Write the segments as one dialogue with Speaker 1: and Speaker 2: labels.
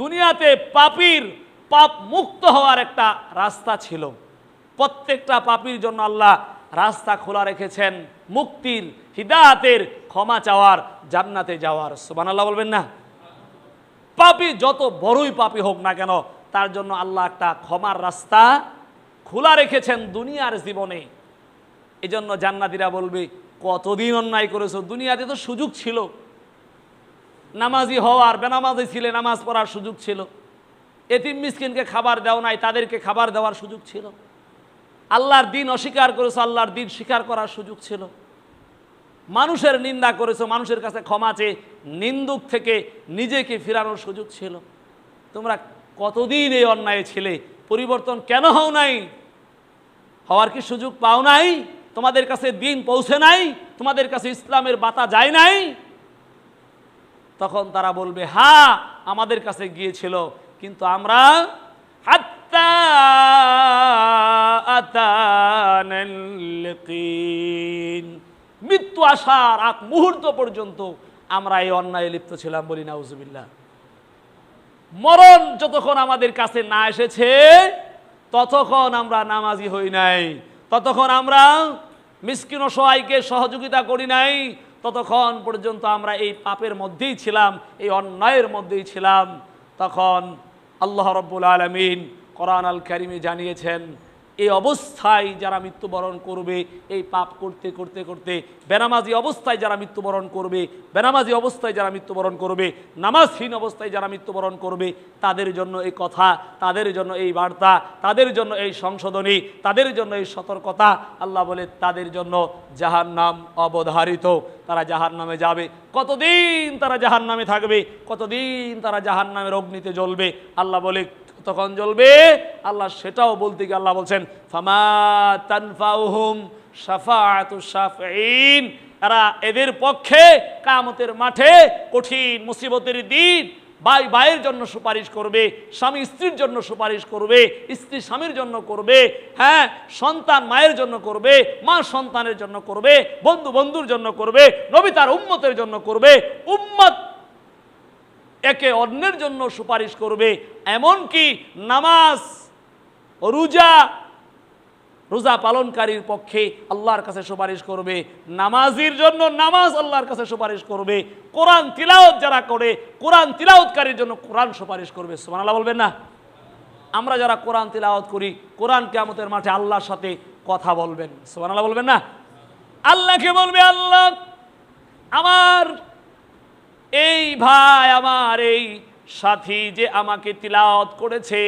Speaker 1: দুনিয়াতে পাপির পাপ মুক্ত হওয়ার একটা রাস্তা ছিল। প্রত্যেকটা পাপির জন্য আল্লাহ রাস্তা খোলা রেখেছেন, মুক্তির হিদায়াতের ক্ষমা চাওয়ার, জান্নাতে যাওয়ার। সুবহানাল্লাহ বলবেন না? পাপি যত বড়ই পাপি হোক না কেন, তার জন্য আল্লাহ একটা ক্ষমার রাস্তা খোলা রেখেছেন দুনিয়ার জীবনে। এজন্য জান্নাতিরা বলবে, কতদিন অন্যায় করেছ? দুনিয়াতে তো সুযোগ ছিল। নামাজি হওয়ার, বেনামাজি ছিলে, নামাজ পড়ার সুযোগ ছিল। এতিম মিসকিনকে খাবার দেওয়া নাই, তাদেরকে খাবার দেওয়ার সুযোগ ছিল। আল্লাহর দিন অস্বীকার করেছ, আল্লাহর দিন স্বীকার করার সুযোগ ছিল। মানুষের নিন্দা করেছ, মানুষের কাছে ক্ষমা চেয়ে নিন্দুক থেকে নিজেকে ফেরানোর সুযোগ ছিল। তোমরা কতদিন এই অন্যায় ছিলে? পরিবর্তন কেন হও নাই? হওয়ার কি সুযোগ পাও নাই? তোমাদের কাছে দিন পৌঁছে নাই? তোমাদের কাছে ইসলামের বাতা যায় নাই? তখন তারা বলবে, হা, আমাদের কাছে গিয়েছিল। কিন্তু আমরা মৃত্যু আসার এক মুহূর্ত পর্যন্ত আমরা এই অন্যায় লিপ্ত ছিলাম বলি, নাউজুবিল্লাহ। মরণ যতক্ষণ আমাদের কাছে না এসেছে, ততক্ষণ আমরা নামাজি হই নাই। ততক্ষণ আমরা মিসকিন সহায়কে সহযোগিতা করি নাই। ততক্ষণ পর্যন্ত আমরা এই পাপের মধ্যেই ছিলাম, এই অন্যায়ের মধ্যেই ছিলাম। তখন আল্লাহ রব্বুল আলমিন কোরআন আল কারিমে জানিয়েছেন এই অবস্থায় যারা মৃত্যুবরণ করবে, এই পাপ করতে করতে করতে, বেনামাজি অবস্থায় যারা মৃত্যুবরণ করবে, বেনামাজি অবস্থায় যারা মৃত্যুবরণ করবে, নামাজহীন অবস্থায় যারা মৃত্যুবরণ করবে, তাদের জন্য এই কথা, তাদের জন্য এই বার্তা, তাদের জন্য এই সংশোধনী, তাদের জন্য এই সতর্কতা, আল্লাহ বলে তাদের জন্য যাহার নাম অবধারিত। তারা জাহান নামে যাবে। কতদিন তারা জাহান নামে থাকবে? কতদিন তারা জাহান নামের অগ্নিতে জ্বলবে? আল্লাহ বলে তখন জ্বলবে। আল্লাহ সেটাও বলতে গিয়ে আল্লাহ বলছেন, ফামা শাফিঈন। এরা এদের পক্ষে কামতের মাঠে কঠিন মুসিবতের দিন ভাই ভাইয়ের জন্য সুপারিশ করবে, স্বামী স্ত্রীর জন্য সুপারিশ করবে, স্ত্রী স্বামীর জন্য করবে হ্যাঁ সন্তান মায়ের জন্য করবে, মা সন্তানের জন্য করবে, বন্ধু বন্ধুর জন্য করবে, নবী তার উম্মতের জন্য করবে, উম্মত একে অন্যের জন্য সুপারিশ করবে, এমনকি নামাজ, রোজা রোজা পালনকারীর পক্ষে আল্লাহর কাছে সুপারিশ করবে, নামাজির জন্য নামাজ আল্লাহর কাছে সুপারিশ করবে, কোরআন তিলাওত যারা করে, কোরআন তিলাওতকারীর জন্য কোরআন সুপারিশ করবে, সুবহানাল্লাহ বলবেন না? আমরা যারা কোরআন তিলাওয়াত করি, কোরআন কিয়ামতের মাঠে আল্লাহর সাথে কথা বলবেন, সুবহানাল্লাহ বলবেন না? আল্লাহকে বলবে আল্লাহ, আমার এই ভাই আমার, এই সাথী যে আমাকে তিলাওয়াত করেছে,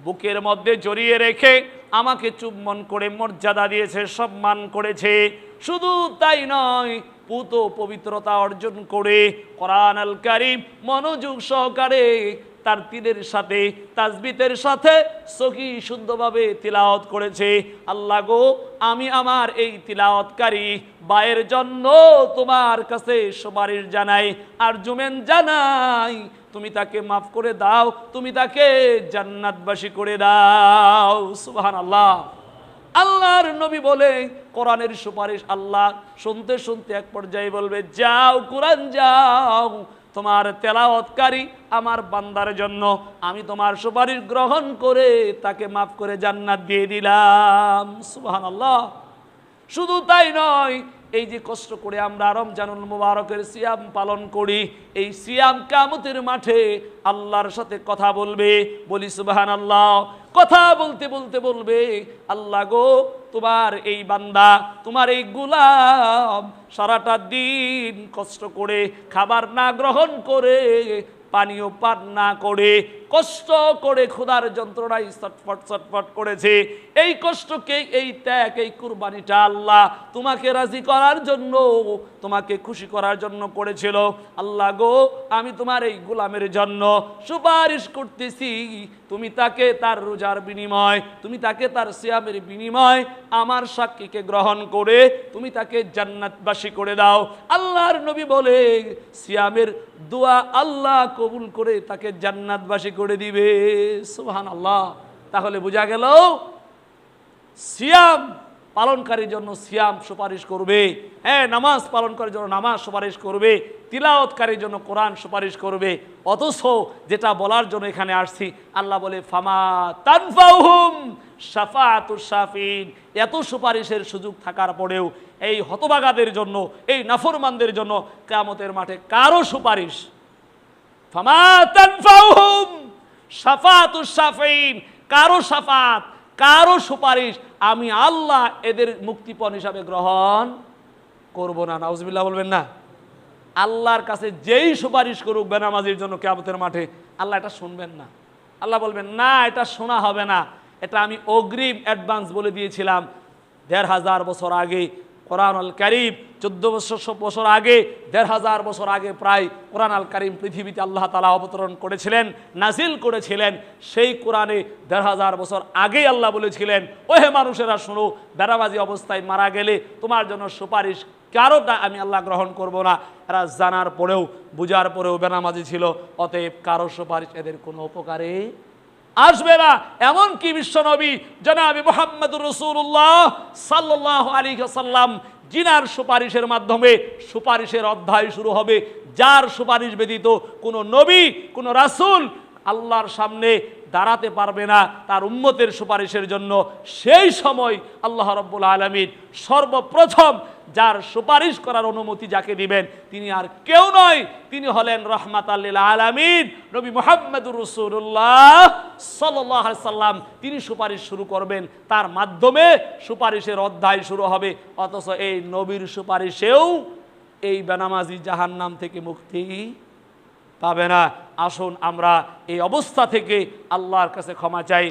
Speaker 1: বুকের মধ্যে জড়িয়ে রেখে আমাকে চুম্বন করে মর্যাদা দিয়েছে, সম্মান করেছে, শুধু তাই নয়, পুত পবিত্রতা অর্জন করে কোরআন আল কারিম মনোযোগ সহকারে তার তীরের সাথে, তাজবিতের সাথে সখী শুদ্ধভাবে তিলাওয়াত করেছে। আল্লাহ গো, আমি আমার এই তিলাওয়াতকারী বায়ের জন্য তোমার কাছে সুপারিশ জানাই আর জুমেন জানাই। তুমি তাকে মাফ করে দাও, তুমি তাকে জান্নাতবাসী করে দাও। সুবহান আল্লাহ আল্লাহর নবী বলে, কোরআনের সুপারিশ আল্লাহ। শুনতে শুনতে এক পর্যায়ে বলবে, যাও, কোরআন যাও। তোমার তেলাওয়াতকারী আমার বান্দার জন্য আমি তোমার সুপারিশ গ্রহণ করে তাকে মাফ করে জান্নাত দিয়ে দিলাম। সুবহান আল্লাহ শুধু তাই নয়, এই যে কষ্ট করে আমরা রমজানুল মুবারকের সিয়াম পালন করি, এই সিয়াম কামতের মাঠে আল্লাহর সাথে কথা বলবে, বলি সুবাহান আল্লাহ কথা বলতে বলতে বলবে, আল্লাহ গো তোমার এই বান্দা তোমার এই গুলাম সারাটা দিন কষ্ট করে খাবার না গ্রহণ করে পানীয় পান না করে, কষ্ট করে ক্ষুধার যন্ত্রণায় ছটফট ছটফট করেছে। এই কষ্টকে, এই ত্যাগ, এই কুরবানিটা আল্লাহ তোমাকে রাজি করার জন্য, তোমাকে খুশি করার জন্য করেছিল। আল্লাহ গো, আমি তোমার এই গোলামের জন্য সুপারিশ করতেছি। তুমি তাকে তার রোজার বিনিময়, তুমি তাকে তার সিয়ামের বিনিময়, আমার সাক্ষীকে গ্রহণ করে, তুমি তাকে জান্নাতবাসী করে দাও। আল্লাহর নবী বলে, সিয়ামের দোয়া আল্লাহ কবুল করে তাকে জান্নাতবাসী করে দিবে। সোহান আল্লাহ তাহলে বোঝা গেল সিয়াম পালনকারীর জন্য সিয়াম সুপারিশ করবে। হ্যাঁ নামাজ পালনকারীর জন্য নামাজ সুপারিশ করবে। তিলাওয়াতকারীর জন্য কোরআন সুপারিশ করবে। অথচ যেটা বলার জন্য এখানে আসছি, আল্লাহ বলে, ফামা তানফাউহুম শাফিন এত সুপারিশের সুযোগ থাকার পরেও এই হতবাগাদের জন্য, এই নাফরমানদের জন্য কেয়ামতের মাঠে কারও সুপারিশ? ফামা তানফাউহুম শাফাতুর শাফিন কারও শাফাত কারও সুপারিশ আমি আল্লাহ এদের মুক্তিপণ হিসাবে গ্রহণ করব না। নাউজবিল্লাহ বলবেন না। আল্লাহর কাছে যেই সুপারিশ করুক বেনামাজির জন্য কেয়ামতের মাঠে, আল্লাহ এটা শুনবেন না। আল্লাহ বলবেন, না, এটা শোনা হবে না। এটা আমি অগ্রিম অ্যাডভান্স বলে দিয়েছিলাম দেড় হাজার বছর আগে। কোরআন আল কারিম চোদ্দ বছর বছর আগে, দেড় হাজার বছর আগে প্রায় কোরআন আল কারিম পৃথিবীতে আল্লাহ তালা অবতরণ করেছিলেন নাজিল করেছিলেন। সেই কোরআনে দেড় হাজার বছর আগেই আল্লাহ বলেছিলেন, ওহে মানুষেরা, শুনো, বেড়াবাজি অবস্থায় মারা গেলে তোমার জন্য সুপারিশ কারোটা আমি আল্লাহ গ্রহণ করব না। এরা জানার পরেও, বুঝার পরেও বেনামাজি ছিল, অতএব কারও সুপারিশ এদের কোনো উপকারে আসবে না। এমন কি বিশ্বনবী জনাবি মোহাম্মদুর রসুল্লাহ সাল্লাহ আলী সাল্লাম জিনার সুপারিশের মাধ্যমে সুপারিশের অধ্যায় শুরু হবে। যার সুপারিশ ব্যতীত কোনো নবী, কোনো রাসুল আল্লাহর সামনে দাঁড়াতে পারবে না তার উম্মতের সুপারিশের জন্য। সেই সময় আল্লাহ রব্বুল আলমিন সর্বপ্রথম যার সুপারিশ করার অনুমতি যাকে দিবেন, তিনি আর কেউ নয়, তিনি হলেন রহমাত আল্লিল আলমিন। নবী মোহাম্মদুর রসুল্লাহ সাল্লাহ সাল্লাম, তিনি সুপারিশ শুরু করবেন। তার মাধ্যমে সুপারিশের অধ্যায় শুরু হবে। অথচ এই নবীর সুপারিশেও এই বেনামাজি জাহান নাম থেকে মুক্তি পাবে না। আসুন আমরা এই অবস্থা থেকে আল্লাহর কাছে ক্ষমা চাই।